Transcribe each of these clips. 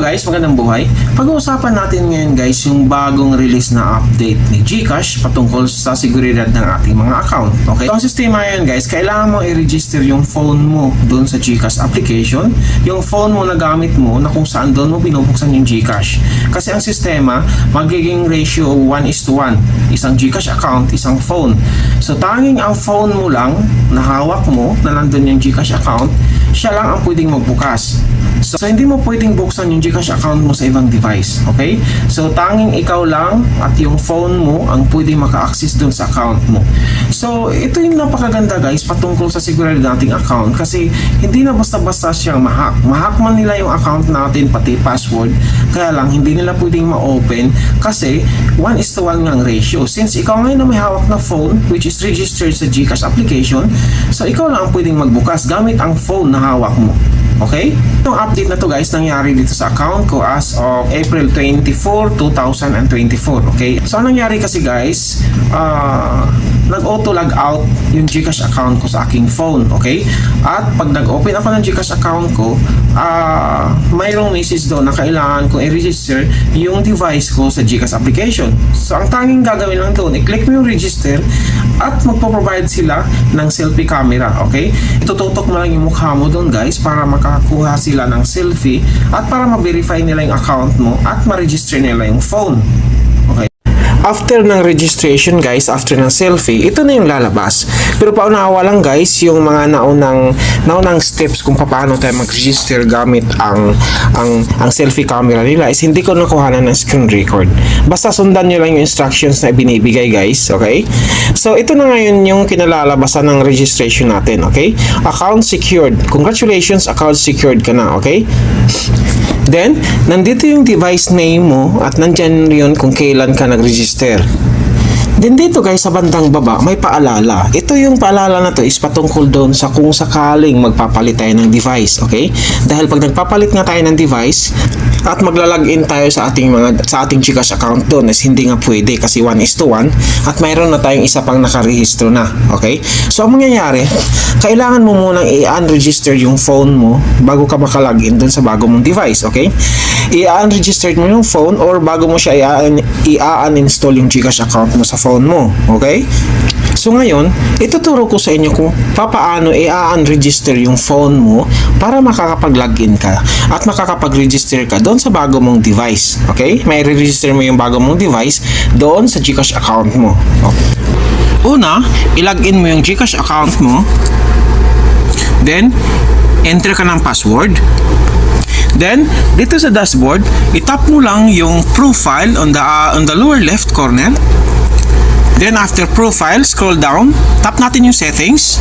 Guys, magandang buhay. Pag-uusapan natin ngayon guys yung bagong release na update ni GCash patungkol sa seguridad ng ating mga account. Okay? So, ang sistema ngayon guys, kailangan mo i-register yung phone mo doon sa GCash application, yung phone mo na gamit mo na kung saan doon mo binubuksan yung GCash. Kasi ang sistema, magiging ratio 1 is to 1. Isang GCash account, isang phone. So, tanging ang phone mo lang na hawak mo na nandun yung GCash account, siya lang ang pwedeng magbukas. So, so, hindi mo pwedeng buksan yung GCash account mo sa ibang device, okay? So, tanging ikaw lang at yung phone mo ang pwedeng maka-access dun sa account mo. So, ito yung napakaganda guys patungkol sa seguridad ng ating account kasi hindi na basta-basta siyang mahack. Mahack man nila yung account natin pati password, kaya lang hindi nila pwedeng ma-open kasi 1 is to 1 ng ratio. Since ikaw ngayon na may hawak na phone which is registered sa GCash application, so ikaw lang ang pwedeng magbukas gamit ang phone na hawak mo. Okay? Itong update na to guys nangyari dito sa account ko as of April 24, 2024. Okay? So, anong nangyari kasi guys, uh, nag-auto log out yung GCash account ko sa aking phone. Okay? At pag nag-open ako ng GCash account ko, uh, mayroong message doon na kailangan ko i-register yung device ko sa GCash application. So, ang tanging gagawin lang doon, i-click mo yung register at magpo-provide sila ng selfie camera. Okay? Itututok mo lang yung mukha mo doon guys para makakuha sila ng selfie at para ma-verify nila yung account mo at ma-register nila yung phone. After ng registration guys, after ng selfie, ito na yung lalabas. Pero paunawa lang guys, yung mga naunang naunang steps kung paano tayo mag-register gamit ang ang ang selfie camera nila is hindi ko nakuhanan ng screen record. Basta sundan niyo lang yung instructions na binibigay guys, okay? So ito na ngayon yung kinalalabasan ng registration natin, okay? Account secured. Congratulations, account secured ka na, okay? Then, nandito yung device name mo at nandyan yun kung kailan ka nag-register. Esther. Then dito guys sa bandang baba may paalala. Ito yung paalala na to is patungkol doon sa kung sakaling magpapalit tayo ng device, okay? Dahil pag nagpapalit nga tayo ng device at maglalagin tayo sa ating mga sa ating GCash account doon is hindi nga pwede kasi 1 is to 1 at mayroon na tayong isa pang nakarehistro na, okay? So ang mangyayari, kailangan mo munang i-unregister yung phone mo bago ka makalagin doon sa bago mong device, okay? I-unregister mo yung phone or bago mo siya i-uninstall yung GCash account mo sa phone mo. Okay? So ngayon, ituturo ko sa inyo kung papaano i-unregister yung phone mo para makakapag-login ka at makakapag-register ka doon sa bago mong device. Okay? May re-register mo yung bago mong device doon sa GCash account mo. Okay. Una, ilagin mo yung GCash account mo. Then, enter ka ng password. Then, dito sa dashboard, itap mo lang yung profile on the uh, on the lower left corner. Then after profile, scroll down, tap natin yung settings.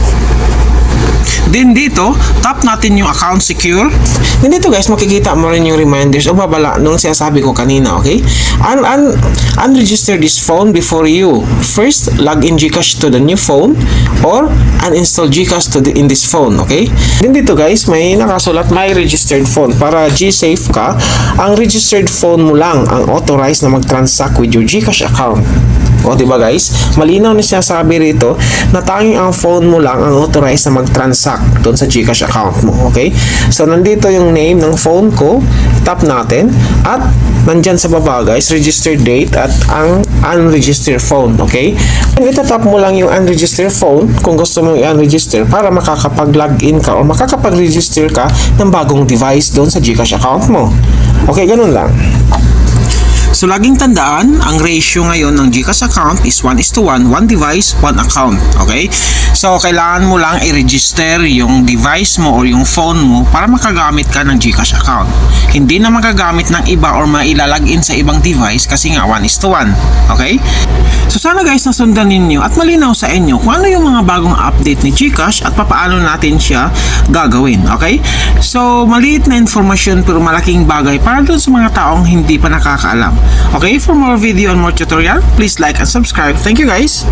Then dito, tap natin yung account secure. Then dito guys, makikita mo rin yung reminders o babala nung sinasabi ko kanina, okay? Un un unregister this phone before you first log in Gcash to the new phone or uninstall Gcash to the, in this phone, okay? Then dito guys, may nakasulat my registered phone para G-safe ka. Ang registered phone mo lang ang authorized na mag-transact with your Gcash account. O, di ba guys? Malinaw na siya sabi rito na tanging ang phone mo lang ang authorized na mag-transact doon sa Gcash account mo. Okay? So, nandito yung name ng phone ko. Tap natin. At, nandyan sa baba guys, registered date at ang unregistered phone. Okay? And itatap mo lang yung unregistered phone kung gusto mong i-unregister para makakapag-login ka o makakapag-register ka ng bagong device doon sa Gcash account mo. Okay, ganun lang. So, laging tandaan, ang ratio ngayon ng GCash account is 1 is to 1, 1 device, 1 account. Okay? So, kailangan mo lang i-register yung device mo or yung phone mo para makagamit ka ng GCash account. Hindi na magagamit ng iba or mailalagin sa ibang device kasi nga 1 is to 1. Okay? Sana guys nasundan ninyo at malinaw sa inyo kung ano yung mga bagong update ni GCash at papaano natin siya gagawin. Okay? So, maliit na informasyon pero malaking bagay para doon sa mga taong hindi pa nakakaalam. Okay, for more video and more tutorial, please like and subscribe. Thank you guys!